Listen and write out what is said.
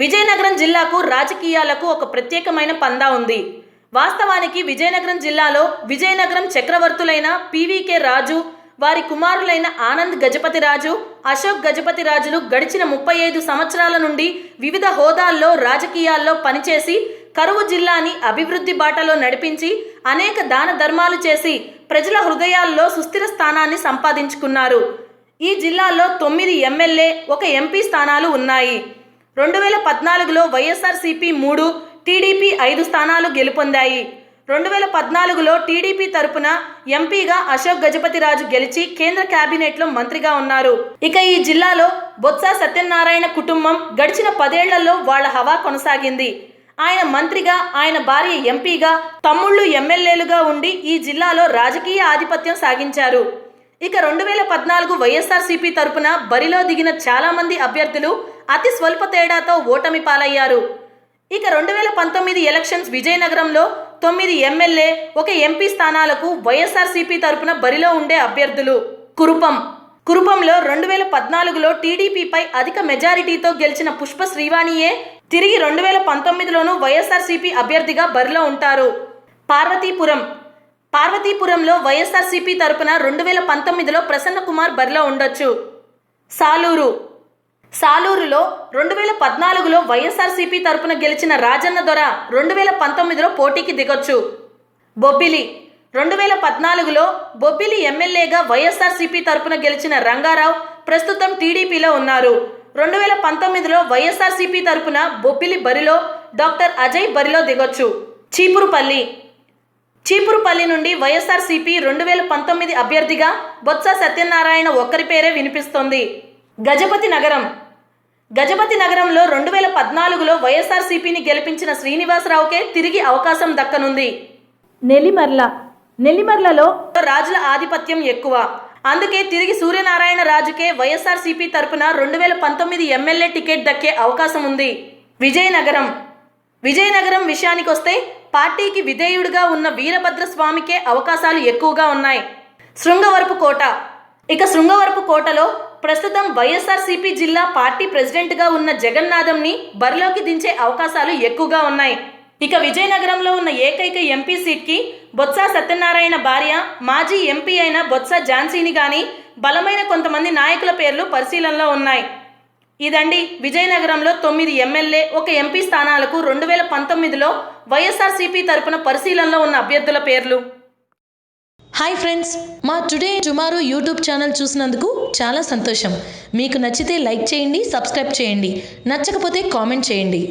విజయనగరం జిల్లాకు రాజకీయాలకు ఒక ప్రత్యేకమైన పందా ఉంది. వాస్తవానికి విజయనగరం జిల్లాలో విజయనగరం చక్రవర్తులైన పివికే రాజు వారి కుమారులైన ఆనంద్ గజపతి రాజు అశోక్ గజపతి రాజులు గడిచిన ముప్పై ఐదు సంవత్సరాల నుండి వివిధ హోదాల్లో రాజకీయాల్లో పనిచేసి కరువు జిల్లాని అభివృద్ధి బాటలో నడిపించి అనేక దాన ధర్మాలు చేసి ప్రజల హృదయాల్లో సుస్థిర స్థానాన్ని సంపాదించుకున్నారు. ఈ జిల్లాలో తొమ్మిది ఎమ్మెల్యే ఒక ఎంపీ స్థానాలు ఉన్నాయి. రెండు వేల పద్నాలుగులో వైఎస్ఆర్సీపీ మూడు టీడీపీ ఐదు స్థానాలు గెలుపొందాయి. రెండు వేల పద్నాలుగులో టీడీపీ తరపున ఎంపీగా అశోక్ గజపతిరాజు గెలిచి కేంద్ర కేబినెట్లో మంత్రిగా ఉన్నారు. ఇక ఈ జిల్లాలో బొత్స సత్యనారాయణ కుటుంబం గడిచిన పదేళ్ళలో వాళ్ళ హవా కొనసాగింది. ఆయన మంత్రిగా ఆయన భార్య ఎంపీగా తమ్ముళ్ళు ఎమ్మెల్యేలుగా ఉండి ఈ జిల్లాలో రాజకీయ ఆధిపత్యం సాగించారు. ఇక రెండు వేల పద్నాలుగు వైఎస్ఆర్సీపీ తరపున బరిలో దిగిన చాలా మంది అభ్యర్థులు అతి స్వల్ప తేడాతో ఓటమి పాలయ్యారు. ఇక రెండు వేల పంతొమ్మిది ఎలక్షన్స్ విజయనగరంలో తొమ్మిది ఎమ్మెల్యే ఒక ఎంపీ స్థానాలకు వైఎస్ఆర్సీపీ తరపున బరిలో ఉండే అభ్యర్థులు కురుపం. కురుపంలో రెండు వేల పద్నాలుగులో టీడీపీపై అధిక మెజారిటీతో గెలిచిన పుష్ప శ్రీవాణియే తిరిగి రెండు వేల పంతొమ్మిదిలోనూ వైఎస్ఆర్సీపీ అభ్యర్థిగా బరిలో ఉంటారు. పార్వతీపురం పార్వతీపురంలో వైఎస్ఆర్సీపీ తరపున రెండు వేల పంతొమ్మిదిలో ప్రసన్నకుమార్ బరిలో ఉండొచ్చు. సాలూరు. సాలూరులో రెండు వేల పద్నాలుగులో వైఎస్ఆర్సీపీ తరపున గెలిచిన రాజన్న దొర రెండు వేల పంతొమ్మిదిలో పోటీకి దిగొచ్చు. బొబ్బిలి. రెండు వేల పద్నాలుగులో బొబ్బిలి ఎమ్మెల్యేగా వైఎస్ఆర్సీపీ తరపున గెలిచిన రంగారావు ప్రస్తుతం టీడీపీలో ఉన్నారు. రెండు వేల పంతొమ్మిదిలో వైఎస్ఆర్సీపీ తరపున బొబ్బిలి బరిలో డాక్టర్ అజయ్ బరిలో దిగొచ్చు. చీపురుపల్లి. చీపురుపల్లి నుండి వైఎస్ఆర్సీపీ రెండు వేల పంతొమ్మిది అభ్యర్థిగా బొత్స సత్యనారాయణ ఒక్కరి పేరే వినిపిస్తోంది. గజపతి నగరం. గజపతి నగరంలో రెండు వేల పద్నాలుగులో వైఎస్ఆర్సీపీని గెలిపించిన శ్రీనివాసరావుకే తిరిగి అవకాశం దక్కనుంది. నెల్లిమర్ల. నెల్లిమర్లలో రాజుల ఆధిపత్యం ఎక్కువ. అందుకే తిరిగి సూర్యనారాయణ రాజుకే వైఎస్ఆర్సీపీ తరపున రెండు వేల పంతొమ్మిది ఎమ్మెల్యే టికెట్ దక్కే అవకాశం ఉంది విజయనగరం. విజయనగరం విషయానికొస్తే పార్టీకి విధేయుడిగా ఉన్న వీరభద్ర స్వామికే అవకాశాలు ఎక్కువగా ఉన్నాయి. శృంగవరపు కోట. ఇక శృంగవరపు కోటలో ప్రస్తుతం వైఎస్ఆర్సీపీ జిల్లా పార్టీ ప్రెసిడెంట్గా ఉన్న జగన్నాథంని బరిలోకి దించే అవకాశాలు ఎక్కువగా ఉన్నాయి. ఇక విజయనగరంలో ఉన్న ఏకైక ఎంపీ సీట్కి బొత్స సత్యనారాయణ భార్య మాజీ ఎంపీ అయిన బొత్స ఝాన్సీని గాని బలమైన కొంతమంది నాయకుల పేర్లు పరిశీలనలో ఉన్నాయి. ఇదండి విజయనగరంలో తొమ్మిది ఎమ్మెల్యే ఒక ఎంపీ స్థానాలకు రెండు వేల పంతొమ్మిదిలో వైఎస్ఆర్సీపీ తరపున పరిశీలనలో ఉన్న అభ్యర్థుల పేర్లు. హాయ్ ఫ్రెండ్స్ మా టుడే టుమారో యూట్యూబ్ ఛానల్ చూసినందుకు చాలా సంతోషం. మీకు నచ్చితే లైక్ చేయండి సబ్స్క్రైబ్ చేయండి. నచ్చకపోతే కామెంట్ చేయండి.